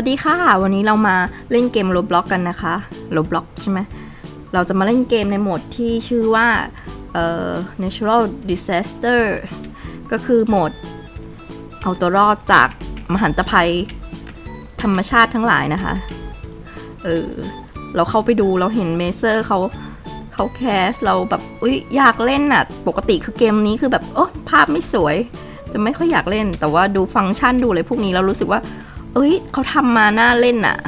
วัสดีค่ะ วันนี้เรามาเล่นเกม Roblox กันนะคะ Roblox ใช่ไหมเราจะมาเล่นเกมในโหมดที่ชื่อว่าเอ่อ Natural Disaster ก็คือโหมดเอาตัวรอดจากมหันตภัยธรรมชาติทั้งหลายนะคะเออเราเข้าไปดูเราเห็นเมเซอร์เขาเขาแคสเราแบบอุ้ยอยากเล่นอะ ปกติคือเกมนี้คือแบบโอ้ภาพไม่สวย จะไม่ค่อยอยากเล่น แต่ว่าดูฟังก์ชันดูอะไรพวกนี้เรารู้สึกว่า เอ้ยเขาทำมาหน่าเล่นอะ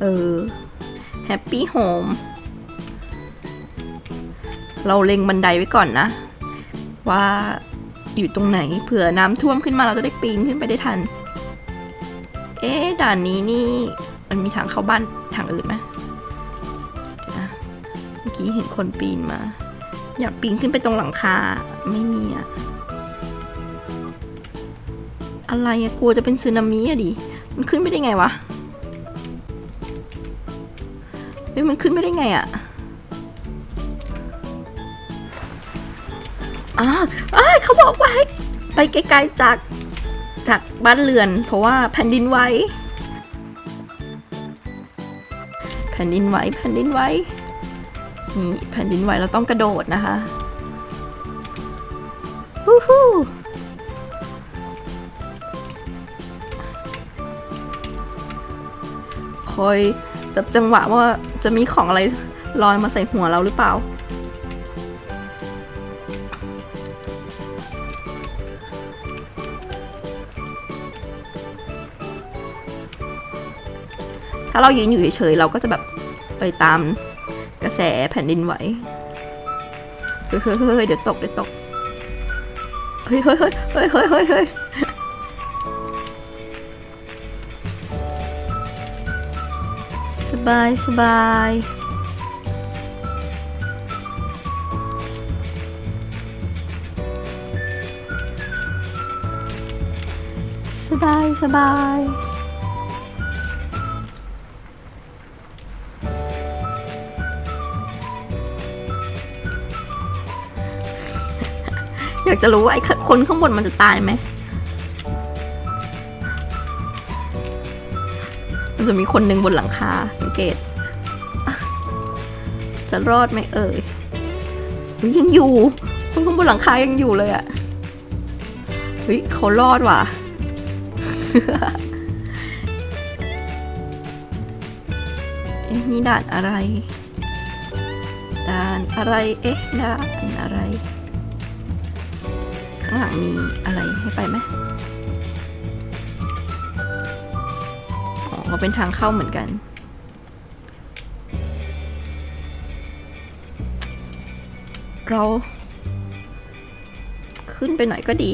เออ Happy Home เราเล็งบันไดไว้ก่อนนะ ว่าอยู่ตรงไหนเผื่อน้ำท่วมขึ้นมาเราจะได้ปีนขึ้นไปได้ทัน เอ๊ด่านนี้นี่ มันมีทางเข้าบ้านทางอื่นไหมเดี๋ยวนะเมื่อกี้เห็นคนปีนมา อยากปีนขึ้นไปตรงหลังคาไม่มีอะ อะไรอะกลัวจะเป็นสึนามิอะดิ มันขึ้นไม่ได้ไงวะ เฮ้ยมันขึ้นไม่ได้ไงอะอ่าอ้าเขาบอกว่าให้ไปไกลๆจากจากบ้านเรือน เพราะว่าแผ่นดินไหว แผ่นดินไหวแผ่นดินไหวนี่แผ่นดินไหวเราต้องกระโดดนะคะฮู้ฮู้ คอยจับจังหวะว่าจะมีของอะไรลอยมาใส่หัวเราหรือเปล่า ถ้าเรายืนอยู่เฉยๆเราก็จะแบบไปตามกระแสแผ่นดินไหว เฮ้ยเฮ้ยเฮ้ยเดี๋ยวตกเดี๋ยวตก เฮ้ยเฮ้ยเฮ้ยเฮ้ยเฮ้ย บายสบายสบายสบายอยากจะรู้ว่าไอ้คนข้างบนมันจะตายไหม มันจะมีคนหนึ่งบนหลังคาสังเกต จะรอดไหมเอ่ยยยังอยู่คนข้างบนหลังคายังอยู่เลยอะเฮ้ยเขารอดว่ะเอ๊ะนี่ด่านอะไร ด่านอะไรเอ๊ะด่านอะไร ข้างหลังมีอะไรให้ไปไหม อ๋อก็เป็นทางเข้าเหมือนกัน เรา ขึ้นไปหน่อยก็ดี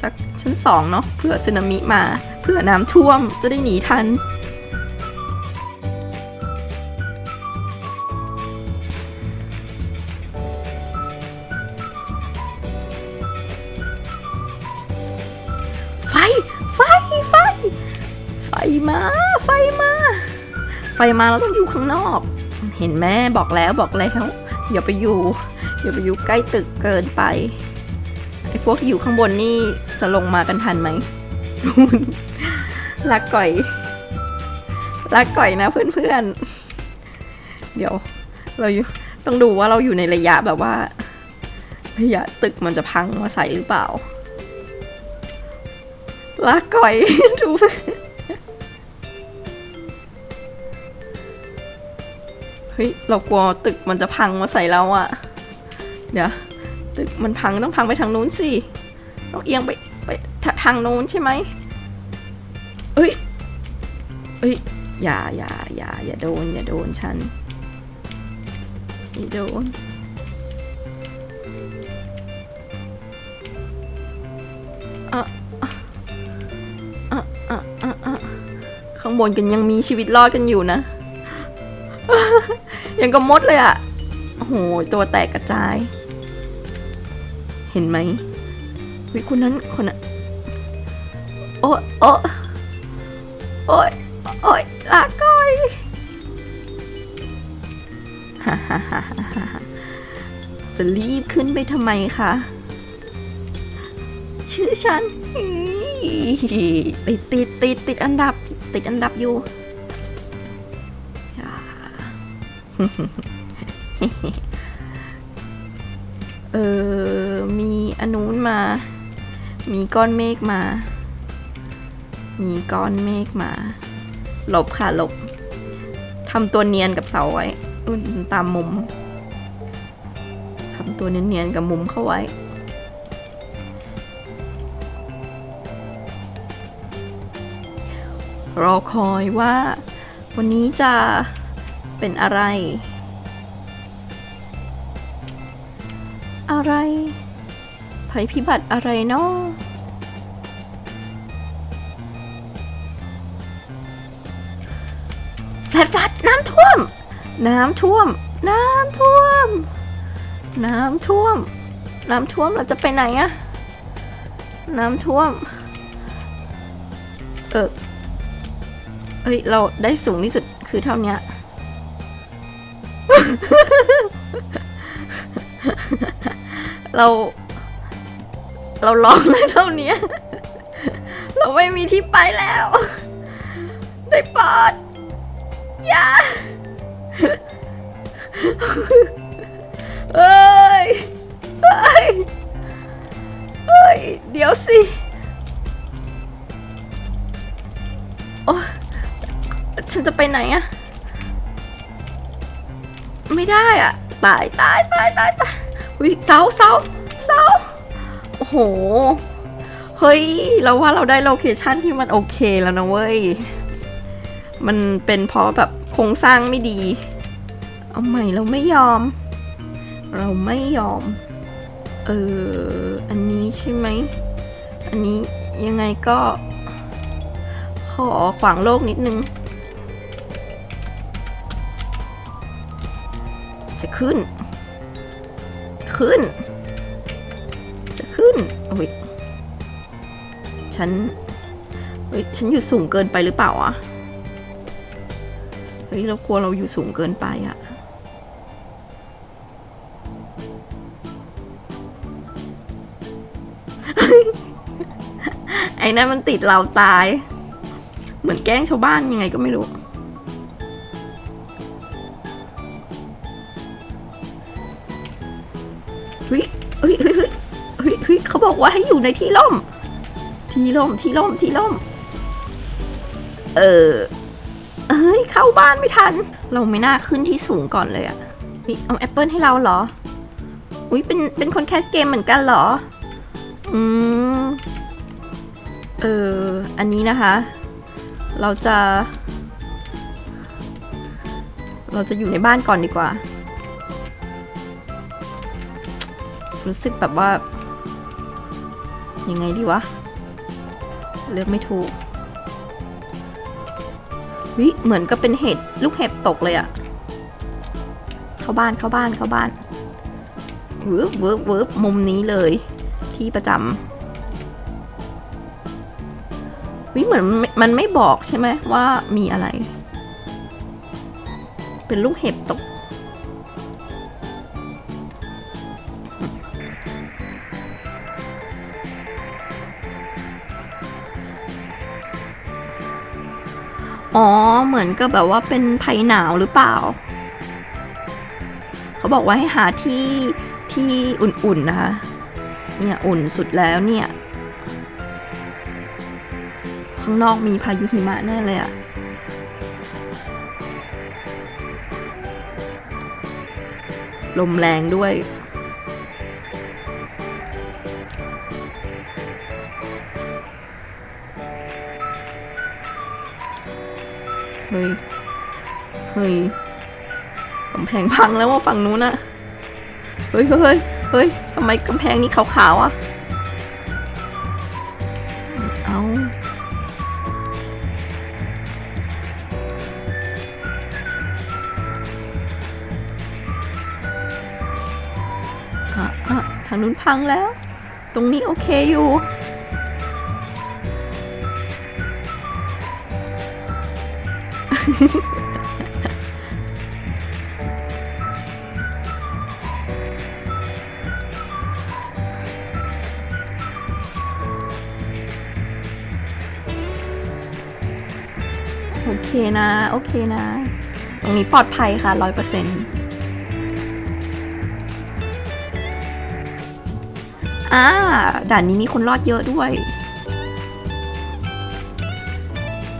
สักชั้นสองเนาะเผื่อสึนามิมาเผื่อน้ำท่วมจะได้หนีทันไฟ ไฟ ไฟ ไฟมา มา ไฟมาเราต้องอยู่ข้างนอก เห็นแม่บอกแล้วบอกแล้วอย่าไปอยู่อย่าไปอยู่ใกล้ตึกเกินไปไอ้พวกที่อยู่ข้างบนนี่จะลงมากันทันไหมรักก่อยรักก่อยนะเพื่อนๆ เดี๋ยว เราอยู่ต้องดูว่าเราอยู่ในระยะแบบว่าระยะตึกมันจะพังมาใส่หรือเปล่าลาก่อยดู ฮ้ย เรากลัวตึกมันจะพังมาใส่เราอะเดี๋ยว ตึกมันพังต้องพังไปทางนู้นสิ ต้องเอียงไปไปทาทางนู้นใช่ไหมเอ้ยเอ้ย อย่าอย่าอย่าอย่าโดน อย่าโดนฉันอย่าโดนอะอะอะอะอะข้างบนกันยังมีชีวิตรอดกันอยู่นะ ยังกับมดเลยอะโอ้โห ตัวแตกกระจาย เห็นไหมวิคนนั้นคนนั้นโอ้โอ้โอ้ยโอ้ยลาก้อยฮ่าฮ่าฮ่าฮ่าจะรีบขึ้นไปทำไมคะ ชื่อฉันติดติดติดติดอันดับติดอันดับอยู่ เออ มีอนุนมา มีก้อนเมฆมา มีก้อนเมฆมา หลบค่ะหลบทำตัวเนียนกับเสาไว้ ตามมุมทำตัวเนียนๆกับมุมเข้าไว้ รอคอยว่า วันนี้จะ เป็นอะไร อะไร ภัยพิบัติอะไรเนาะแฟลดแฟลดน้ำท่วม น้ำท่วม น้ำท่วม น้ำท่วม น้ำท่วมเราจะไปไหนอะน้ำท่วม เออเอ้ย เราได้สูงที่สุดคือเท่านี้ เรา เราลองได้เท่านี้ เราไม่มีที่ไปแล้ว ได้ปอดอย่าเอ้ยเอ้ยเอ้ย เดี๋ยวสิโอ้ฉันจะไปไหนอะ ไม่ได้อะตายตายตายตายตายวิเสาเสาเสาโอ้โห เฮ้ย เราว่าเราได้โลเคชั่นที่มันโอเคแล้วนะเว้ย มันเป็นเพราะแบบโครงสร้างไม่ดี เอาใหม่เราไม่ยอม เราไม่ยอม เออ อันนี้ใช่ไหม อันนี้ยังไงก็ ขอขวางโลกนิดนึง จะขึ้น จะขึ้น จะขึ้นโอ้ยฉันเฮ้ยฉันอยู่สูงเกินไปหรือเปล่าอะเฮ้ยเรากลัวเราอยู่สูงเกินไปอะไอ้นั่นมันติดเราตาย เหมือนแกล้งชาวบ้านยังไงก็ไม่รู้ เฮ้ยเฮ้ยเฮ้ยเฮ้ยเฮ้ยเขาบอกว่าให้อยู่ในที่ร่ม ที่ร่มที่ร่มที่ร่ม เออเฮ้ยเข้าบ้านไม่ทัน เราไม่น่าขึ้นที่สูงก่อนเลยอะนี่เอาแอปเปิลให้เราเหรอ อุ้ยเป็นเป็นคนแคสเกมเหมือนกันเหรอ อืม เออ อันนี้นะคะ เราจะ เราจะอยู่ในบ้านก่อนดีกว่า รู้สึกแบบว่า ยังไงดีวะ เลือกไม่ถูกวิเหมือนก็เป็นเห็ดลูกเห็บตกเลยอะเข้าบ้านเข้าบ้านเข้าบ้านวืบวืบวืบมุมนี้เลย ที่ประจำวิเหมือนมันมันไม่บอกใช่ไหมว่ามีอะไร เป็นลูกเห็บตก อ๋อ เหมือนกับแบบว่าเป็นภัยหนาวหรือเปล่า เขาบอกว่าให้หาที่ที่อุ่นๆนะคะ เนี่ยอุ่นสุดแล้วเนี่ย ข้างนอกมีพายุหิมะแน่เลยอะลมแรงด้วย ยกำแพงพังแล้วว่าฝั่งนู้นอะเฮ้ยเฮ้ยเฮ้ยทำไมกำแพงนี้ขาวๆอะเอาอะอะทางนู้นพังแล้ว ตรงนี้โอเคอยู่เนะ โอเคนะ ตรงนี้ปลอดภัยค่ะร้อยเปอร์เซ็นต์อ่าด่านนี้มีคนรอดเยอะด้วย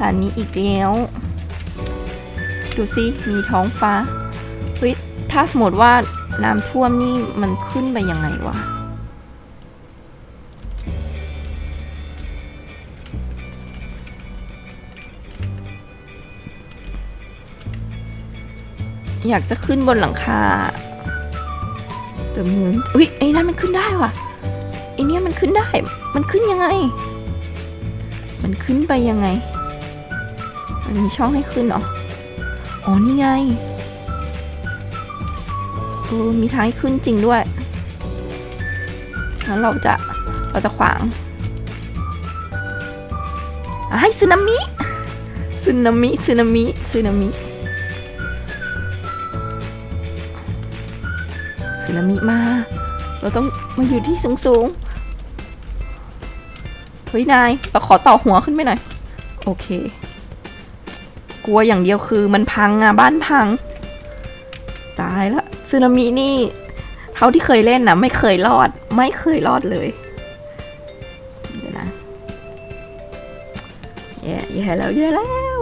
ด่านนี้อีกแล้ว ดูสิ มีท้องฟ้า เฮ้ย ถ้าสมมติว่าน้ำท่วมนี่มันขึ้นไปยังไงวะ อยากจะขึ้นบนหลังคาแต่เหมือนอุ้ยไอ้นั่นมันขึ้นได้ว่ะไอ้เนี่ยมันขึ้นได้ มันขึ้นยังไง มันขึ้นไปยังไง มันมีช่องให้ขึ้นเหรอ อ๋อนี่ไงเออมีทางให้ขึ้นจริงด้วยงั้นเราจะเราจะขวางให้สึนามิสึนามิสึนามิสึนามิ สึนามิมา เราต้องมาอยู่ที่สูงสูงๆเฮ้ยนายเราขอต่อหัวขึ้นไปหน่อย โอเค กลัวอย่างเดียวคือมันพังอะบ้านพัง ตายละสึนามินี่ เท่าที่เคยเล่นนะไม่เคยรอด ไม่เคยรอดเลยเดี๋ยวนะแย่แย่แล้วแย่แล้ว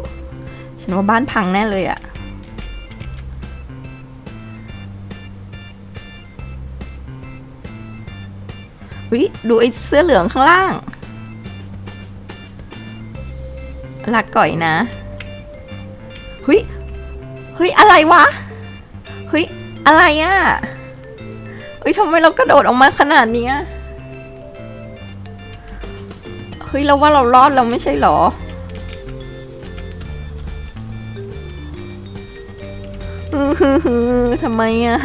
ฉันว่าบ้านพังแน่เลยอะ วิดูไอ้เสื้อเหลืองข้างล่างลักก่อยนะเฮ้ยเฮ้ยอะไรวะเฮ้ยอะไรอะเฮ้ยทำไมเรากระโดดออกมาขนาดนี้ยเฮ้ยเราว่าเรารอดเราไม่ใช่หรออือหือหือทำไมอะ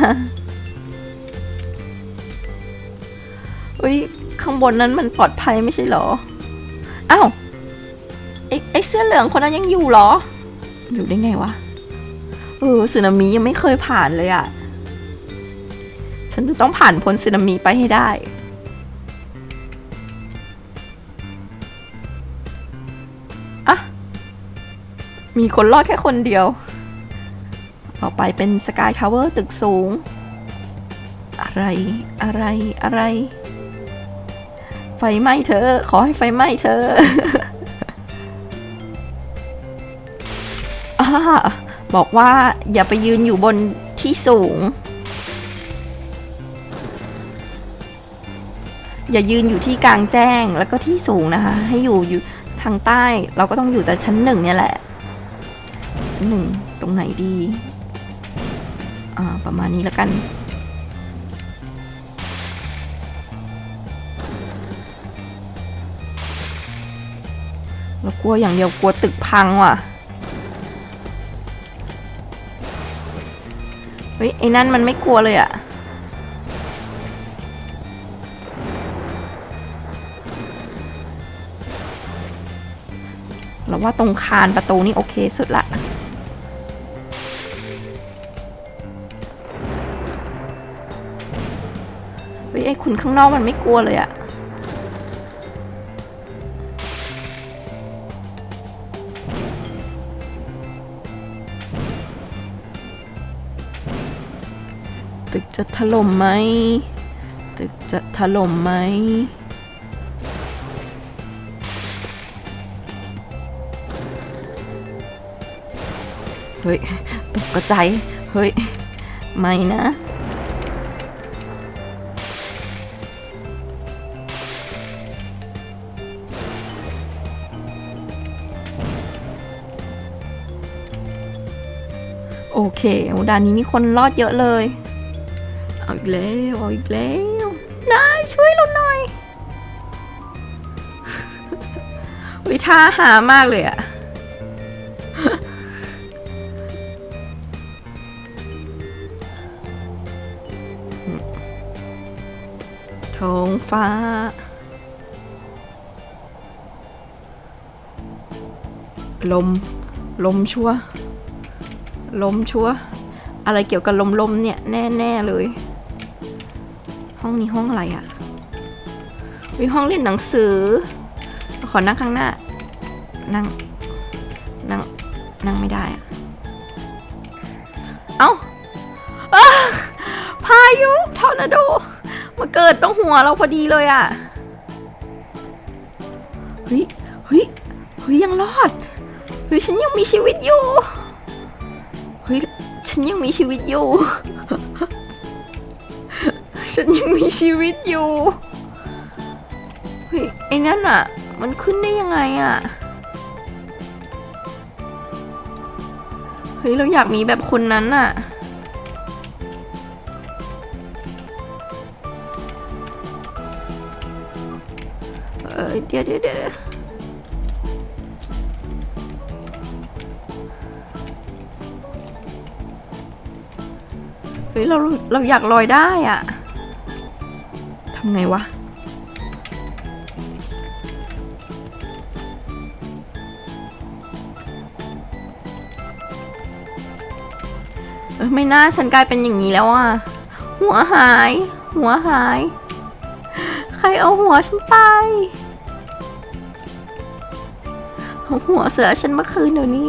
เฮ้ยข้างบนนั้นมันปลอดภัยไม่ใช่หรออ้าวไอ้ไอ้เสื้อเหลืองคนนั้นยังอยู่เหรอ อยู่ได้ไงวะ เออสึนามิยังไม่เคยผ่านเลยอะ่ะ ฉันจะต้องผ่านพ้นสึนามิไปให้ได้อะมีคนรอดแค่คนเดียว ต่อไปเป็นสกายทาวเวอร์ตึกสูง อะไร อะไร อะไร ไฟไหม้เธอ ขอให้ไฟไหม้เธออ่าบอกว่าอย่าไปยืนอยู่บนที่สูง อย่ายืนอยู่ที่กลางแจ้งแล้วก็ที่สูงนะคะ ให้อยู่อยู่ทางใต้เราก็ต้องอยู่แต่ชั้นหนึ่งเนี่ยแหละชั้นหนึ่งตรงไหนดี อ่า ประมาณนี้แล้วกัน เรากลัวอย่างเดียวกลัวตึกพังว่ะ เฮ้ย ไอ้นั่นมันไม่กลัวเลยอะเราว่าตรงคานประตูนี่โอเคสุดละเฮ้ยไอ้คุณข้างนอกมันไม่กลัวเลยอะ จะถล่มไหมตึกจะถล่มไหมเฮ้ยตกกระใจายเฮ้ย ไม่นะ โอเคโอด่านนี้มีคนรอดเยอะเลย อีกแล้วเอาอีกแล้วนายช่วยเราหน่อย วิท่าหามากเลยอะท้องฟ้า ลม ลมชัว ลมชัว อะไรเกี่ยวกับลมลมเนี่ย แน่ ๆ เลย ห้องนี้ห้องอะไรอะ่ะมีห้องเรียนหนังสือ ขอนั่งข้างหน้า นั่ง นั่ง นั่งไม่ได้อะเอ้าอ้าพายุทอร์นาโด มาเกิดตรงหัวเราพอดีเลยอะ เฮ้ย เฮ้ย เฮ้ยยังรอด เฮ้ยฉันยังมีชีวิตอยู่ เฮ้ยฉันยังมีชีวิตอยู่ ฉันยังมีชีวิตอยู่เฮ้ยไอ้นั่นอะมันขึ้นได้ยังไงอะเฮ้ยเราอยากมีแบบคนนั้นอะเออเดี๋ยวเดี๋ยวเดี๋ยวเฮ้ยเราเราอยากลอยได้อะ ทำไงวะ เออไม่น่าฉันกลายเป็นอย่างนี้แล้วอะ หัวหาย หัวหาย ใครเอาหัวฉันไป เอาหัวเสือฉันเมาคืนเดี๋ยวนี้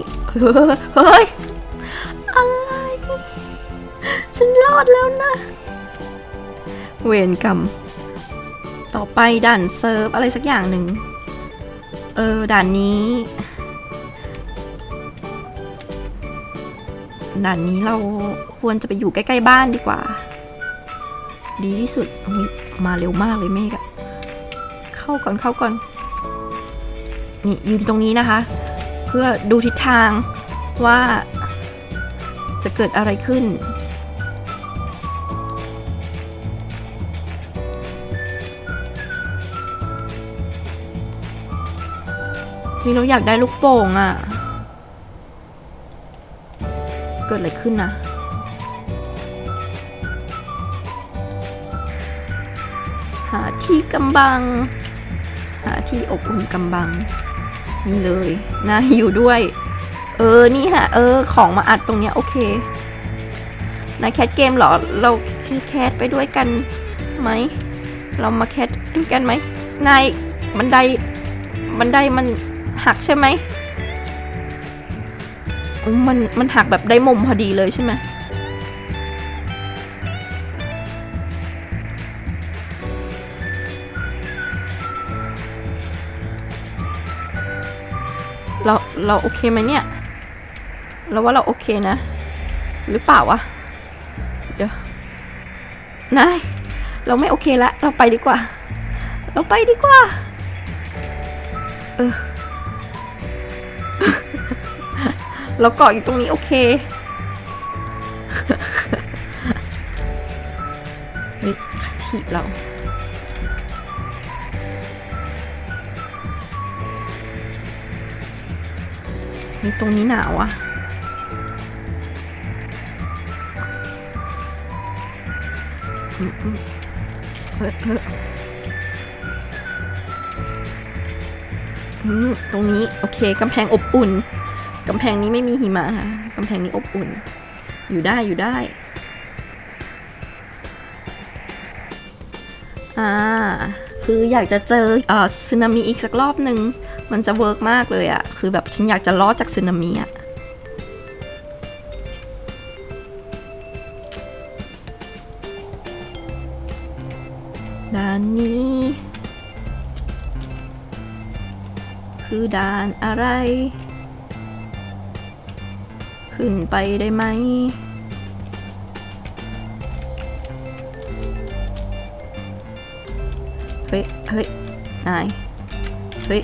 เฮ้ย อะไร ฉันรอดแล้วนะ เวรกรรม ต่อไปด่านเซิร์ฟอะไรสักอย่างหนึ่ง เออ ด่านนี้ ด่านนี้เราควรจะไปอยู่ใกล้ ๆ บ้านดีกว่า ดีที่สุดมาเร็วมากเลยเมฆอะเข้าก่อนเข้าก่อน นี่ยืนตรงนี้นะคะ เพื่อดูทิศทางว่าจะเกิดอะไรขึ้น นี่เราอยากได้ลูกโป่งอะ่ะ เกิดอะไรขึ้นนะ หาที่กำบัง หาที่อบอุ่นกำบัง นี่เลยน่าอยู่ด้วย เออ นี่ฮะ เออ ของมาอัดตรงเนี้ย โอเคนายแคทเกมเหรอ เราแคทไปด้วยกันไหม เรามาแคทด้วยกันไหม นายบันไดบันไดมัน หักใช่ไหมมมันมันหักแบบได้มุมพอดีเลยใช่ไหมเราเราโอเคไหมเนี่ยเราว่าเราโอเคนะ หรือเปล่าวะเดี๋ยวนายเราไม่โอเคละ เราไปดีกว่า เราไปดีกว่า เออ เราเกาะอยู่ตรงนี้โอเคเฮ้ยใครถีบเรามีตรงนี้หนาวอะอืมอืมเฮ้ยเฮ้ยอืมตรงนี้ โอเคกำแพงอบอุ่น กำแพงนี้ไม่มีหิมะค่ะกำแพงนี้อบอุ่น อยู่ได้อยู่ได้ อ่า คืออยากจะเจอเอ่อสึนามิอีกสักรอบหนึ่ง มันจะเวิร์กมากเลยอะคือแบบฉันอยากจะรอดจากสึนามิอะด่านนี้ คือด่านอะไร ขึ้นไปได้ไหม เฮ้ย เฮ้ย นาย เฮ้ย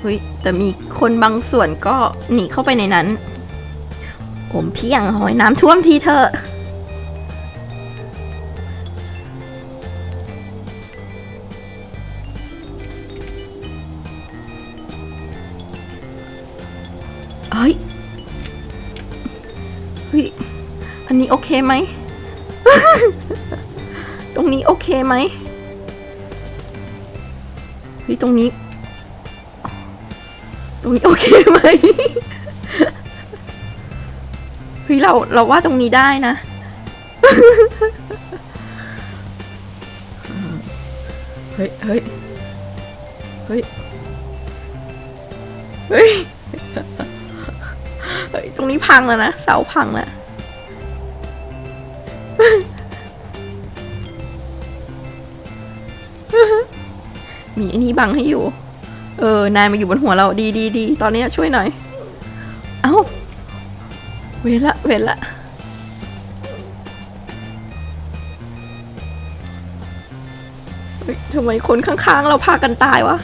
เฮ้ย แต่มีคนบางส่วนก็หนีเข้าไปในนั้นโอมเพียงหอยน้ำท่วมทีเถอะ โอเคไหม ตรงนี้โอเคไหมเฮ้ยตรงนี้ ตรงนี้โอเคไหมเฮ้ยเราเราว่าตรงนี้ได้นะเฮ้ยเฮ้ยเฮ้ยเฮ้ยเฮ้ยตรงนี้พังแล้วนะ เสาพังแล้ว มีอันนี้บังให้อยู่ เออ นายมาอยู่บนหัวเราดีดีดีตอนนี้ช่วยหน่อย เอ้า เวนละเวนละเฮ้ยทำไมคนข้างๆ เราพากันตายวะ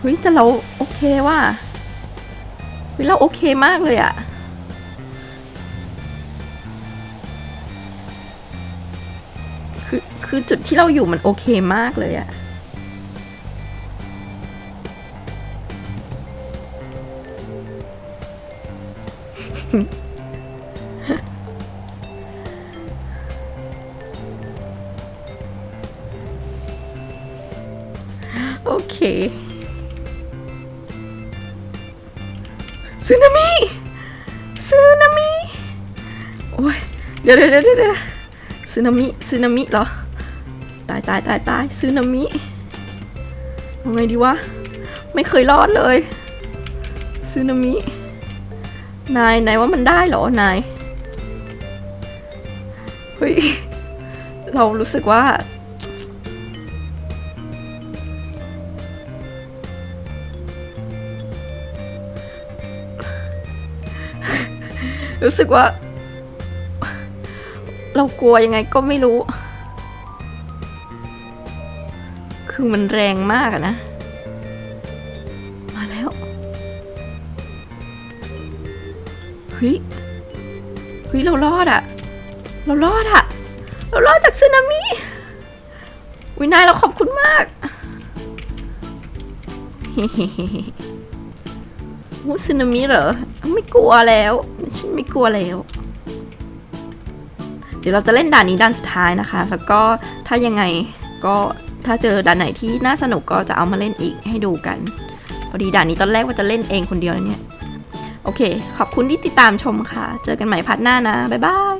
เฮ้ยแต่เราโอเคว่ะ เฮ้ยเราโอเคมากเลยอะคือคือจุดที่เราอยู่มันโอเคมากเลยอะโอเค ซึนามิซึนามิโอ้ยเดี๋ยวเดี๋ยวเดี๋ยวเดี๋ยวซึนามิซึนามิเหรอตายตายตายตายซึนามิเอาไงดีวะไม่เคยรอดเลยซึนามินายนายว่ามันได้เหรอนายเฮ้ยเรารู้สึกว่า รู้สึกว่า เรากลัวยังไงก็ไม่รู้ คือมันแรงมากอะนะ มาแล้วเฮ้ยเฮ้ยเรารอดอะเรารอดอะเรารอดจากสึนามิวินายเราขอบคุณมากโอ้สึนามิเหรอ ไม่กลัวแล้ว ฉันไม่กลัวแล้ว เดี๋ยวเราจะเล่นด่านนี้ด่านสุดท้ายนะคะ แล้วก็ถ้ายังไงก็ถ้าเจอด่านไหนที่น่าสนุกก็จะเอามาเล่นอีกให้ดูกัน พอดีด่านนี้ตอนแรกว่าจะเล่นเองคนเดียวนะเนี่ย โอเค ขอบคุณที่ติดตามชมค่ะ เจอกันใหม่พัดหน้านะ บ๊ายบาย